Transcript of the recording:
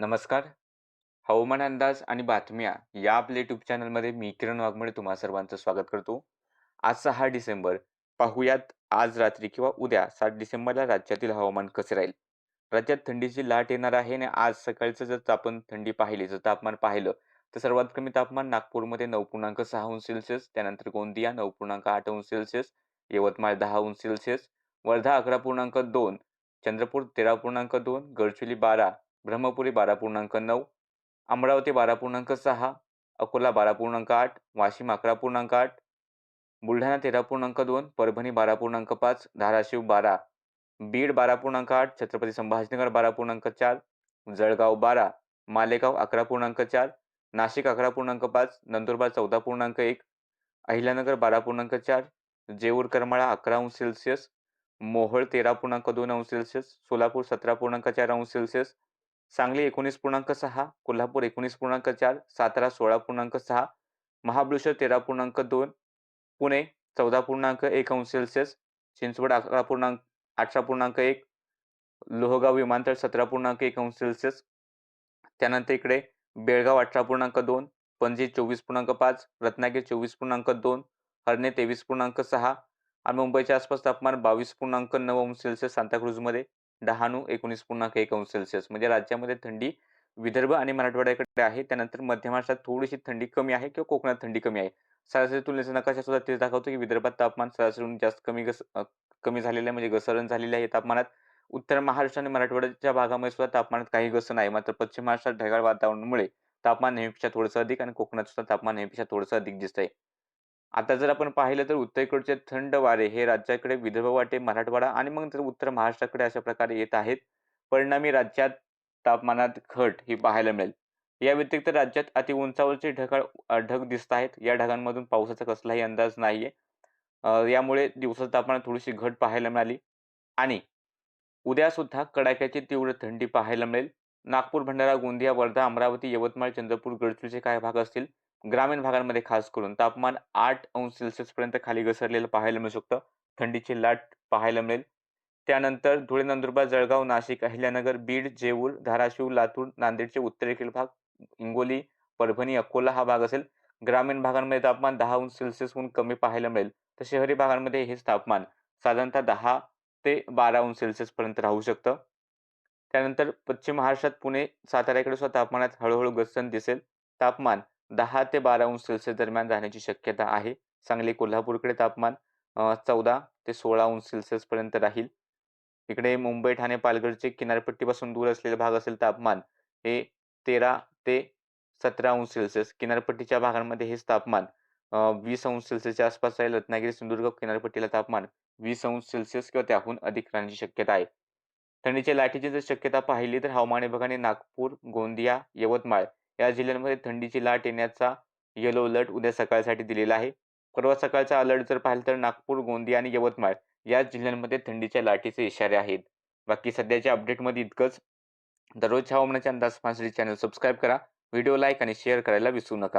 नमस्कार. हवामान अंदाज आणि बातम्या या आपल्या युट्यूब चॅनलमध्ये मी किरण वाघमोडे तुम्हा सर्वांचं स्वागत करतो. आज सहा डिसेंबर. पाहुयात आज रात्री किंवा उद्या सात डिसेंबरला राज्यातील हवामान कसे राहील. राज्यात थंडीची लाट येणार आहे आणि आज सकाळचं जर आपण थंडी पाहिली, जर तापमान पाहिलं तर सर्वात कमी तापमान नागपूरमध्ये 9.6 अंश सेल्सिअस, त्यानंतर गोंदिया 9.8 अंश सेल्सिअस, यवतमाळ दहा अंश सेल्सिअस, वर्धा 11.2, चंद्रपूर 13.2, गडचिरोली 12, ब्रह्मपुरी बारा पूर्णांक नऊ अमरावती बारा पूर्णांक सहा अकोला बारा पूर्णांक आठ वाशिम अकरा पूर्णांक आठ बुलढाणा तेरा पूर्णांक दोन परभणी बारा पूर्णांक पाच धाराशिव बारा बीड बारा पूर्णांक आठ छत्रपती संभाजीनगर बारा पूर्णांक चार जळगाव बारा मालेगाव अकरा पूर्णांक चार नाशिक अकरा पूर्णांक पाच नंदुरबार चौदा पूर्णांक एक अहिल्यानगर बारा पूर्णांक चार जेऊर करमाळा अकरा अंश सेल्सिअस मोहोळ तेरा पूर्णांक दोन अंश सेल्सिअस सोलापूर सतरा पूर्णांक चार अंश सेल्सिअस सांगली एकोणीस पूर्णांक सहा कोल्हापूर एकोणीस पूर्णांक चार सातारा सोळा पूर्णांक सहा महाबळेश्वर तेरा पूर्णांक दोन पुणे चौदा पूर्णांक एक अंश सेल्सिअस चिंचवड अकरा पूर्णांक अठरा पूर्णांक एक लोहगाव विमानतळ सतरा पूर्णांक एक अंश सेल्सिअस त्यानंतर इकडे बेळगाव अठरा पूर्णांक दोन पणजी चोवीस पूर्णांक पाच रत्नागिरी चोवीस पूर्णांक दोन हरणे तेवीस पूर्णांक सहा आणि मुंबईच्या आसपास तापमान बावीस पूर्णांक नऊ अंश सेल्सिअस सांताक्रूझमध्ये डहाणू 19.1 अंश सेल्सिअस म्हणजे राज्यामध्ये थंडी विदर्भ आणि मराठवाड्याकडे आहे. त्यानंतर मध्य महाराष्ट्रात थोडीशी थंडी कमी आहे किंवा कोकणात थंडी कमी आहे. सरासरी तुलनेचा नकाशा सुद्धा तेच दाखवतो की विदर्भात तापमान सरासरीहून जास्त कमी घस कमी झालेलं आहे म्हणजे घसरण झालेली आहे तापमानात. उत्तर महाराष्ट्र आणि मराठवाड्याच्या भागामध्ये सुद्धा तापमानात काही घसरण आहे. मात्र पश्चिम महाराष्ट्रात ढगाळ वातावरणामुळे तापमान नेहमीपेक्षा थोडंसं अधिक आणि कोकणात सुद्धा तापमान नेहमीपेक्षा थोडंसं अधिक दिसतंय. आता जर आपण पाहिलं तर उत्तरेकडचे थंड वारे हे राज्याकडे विदर्भ वाटे मराठवाडा आणि मग तर उत्तर महाराष्ट्राकडे अशा प्रकारे येत आहेत. परिणामी राज्यात तापमानात घट ही पाहायला मिळेल. या व्यतिरिक्त राज्यात अति उंचावरचे ढगाळ ढग दिसत आहेत. या ढगांमधून पावसाचा कसलाही अंदाज नाहीये. यामुळे दिवसाच्या तापमानात थोडीशी घट पाहायला मिळाली आणि उद्या सुद्धा कडाक्याची तीव्र थंडी पाहायला मिळेल. नागपूर, भंडारा, गोंदिया, वर्धा, अमरावती, यवतमाळ, चंद्रपूर, गडचिरोलीचे काही भाग असतील. ग्रामीण भागांमध्ये खास करून तापमान आठ अंश सेल्सिअस पर्यंत खाली घसरलेलं पाहायला मिळू शकतं. थंडीची लाट पाहायला मिळेल. त्यानंतर धुळे, नंदुरबार, जळगाव, नाशिक, अहिल्यानगर, बीड, जेऊर, धाराशिव, लातूर, नांदेडचे उत्तरेकडील भाग, हिंगोली, परभणी, अकोला हा भाग असेल. ग्रामीण भागांमध्ये तापमान दहा अंश सेल्सिअसहून कमी पाहायला मिळेल. तर शहरी भागांमध्ये हेच तापमान साधारणतः दहा ते 12 अंश सेल्सिअस पर्यंत राहू शकतं. त्यानंतर पश्चिम महाराष्ट्रात पुणे, साताऱ्याकडे सुद्धा तापमानात हळूहळू घसरण दिसेल. तापमान दहा ते 12 अंश सेल्सिअस दरम्यान राहण्याची शक्यता आहे. सांगली, कोल्हापूरकडे तापमान 14 ते 16 अंश सेल्सिअस पर्यंत राहील. इकडे मुंबई, ठाणे, पालघरचे किनारपट्टीपासून दूर असलेले भाग असेल तापमान हे 13 ते 17 अंश सेल्सिअस. किनारपट्टीच्या भागांमध्ये हेच तापमान वीस अंश सेल्सिअसच्या आसपास राहील. रत्नागिरी, सिंधुदुर्ग किनारपट्टीला तापमान वीस अंश सेल्सिअस किंवा त्याहून अधिक राहण्याची शक्यता आहे. थंडीच्या लाटेची जर शक्यता पाहिली तर हवामान विभागाने नागपूर, गोंदिया, यवतमाळ या जिल्ह्यांमध्ये थंडीची लाट येण्याचा येलो अलर्ट उद्या सकाळसाठी दिलेला आहे. परवा सकाळचा अलर्ट जर पाहिलं तर नागपूर, गोंदिया आणि यवतमाळ या जिल्ह्यांमध्ये थंडीच्या लाटेचे इशारे आहेत. बाकी सध्याच्या अपडेटमध्ये इतकंच. दररोजच्या हवामानाच्या अंदाज पाहण्यासाठी चॅनल सबस्क्राईब करा. व्हिडिओ लाईक आणि शेअर करायला विसरू नका.